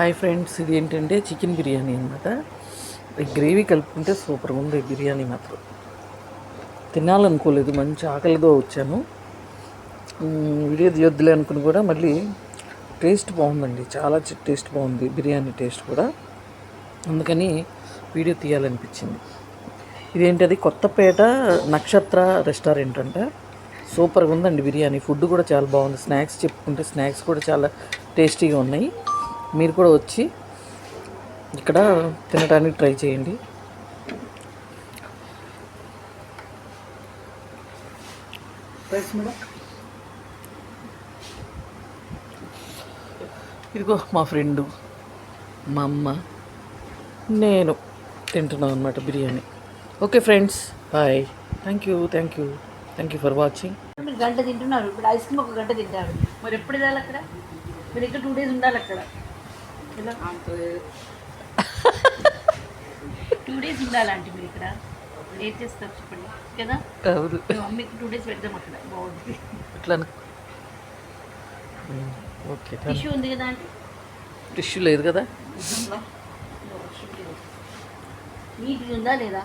Hi friends ఇది ఏంటంటే chicken biryani అనమాట ఈ గ్రేవీ కలుపుకుంటే సూపర్గా ఉంది ఈ బిర్యానీ మాత్రం. తినాలనుకోలేదు మంచి ఆకలితో వచ్చాను. వీడియో తీయొద్దులే అనుకుని కూడా మళ్ళీ టేస్ట్ బాగుందండి. చాలా టేస్ట్ బాగుంది బిర్యానీ టేస్ట్ కూడా. అందుకని వీడియో తీయాలనిపించింది. ఇదేంటది కొత్తపేట నక్షత్ర రెస్టారెంట్ అంట. సూపర్గా ఉందండి బిర్యానీ. ఫుడ్ కూడా చాలా బాగుంది. స్నాక్స్ చెప్పుకుంటే స్నాక్స్ కూడా చాలా టేస్టీగా ఉన్నాయి. మీరు కూడా వచ్చి ఇక్కడ తినడానికి ట్రై చేయండి. ఇదిగో మా ఫ్రెండు మా అమ్మ. నేను తింటున్నాను అనమాట biryani. Okay friends bye. Thank you thank you thank you for watching మీరు గంట తింటున్నారు. ఇప్పుడు ఐస్ క్రీమ్ ఒక గంట తింటారు. మరి ఎప్పుడు వెళ్ళాలి అక్కడ? మీరు ఇంకా టూ డేస్ ఉండాలి అక్కడ. టూ డేస్ ఉండాలి అంటే మీరు ఇక్కడ. ఏం చేస్తారు చెప్పండి. కదా? అవును మమ్మీకి టూ డేస్ పెడదాం అక్కడ. బాగుంటుంది అట్లా ఓకే టిష్యూ ఉంది కదా అంటే టిష్యూ లేదు కదా? నీట్గా ఉందా లేదా?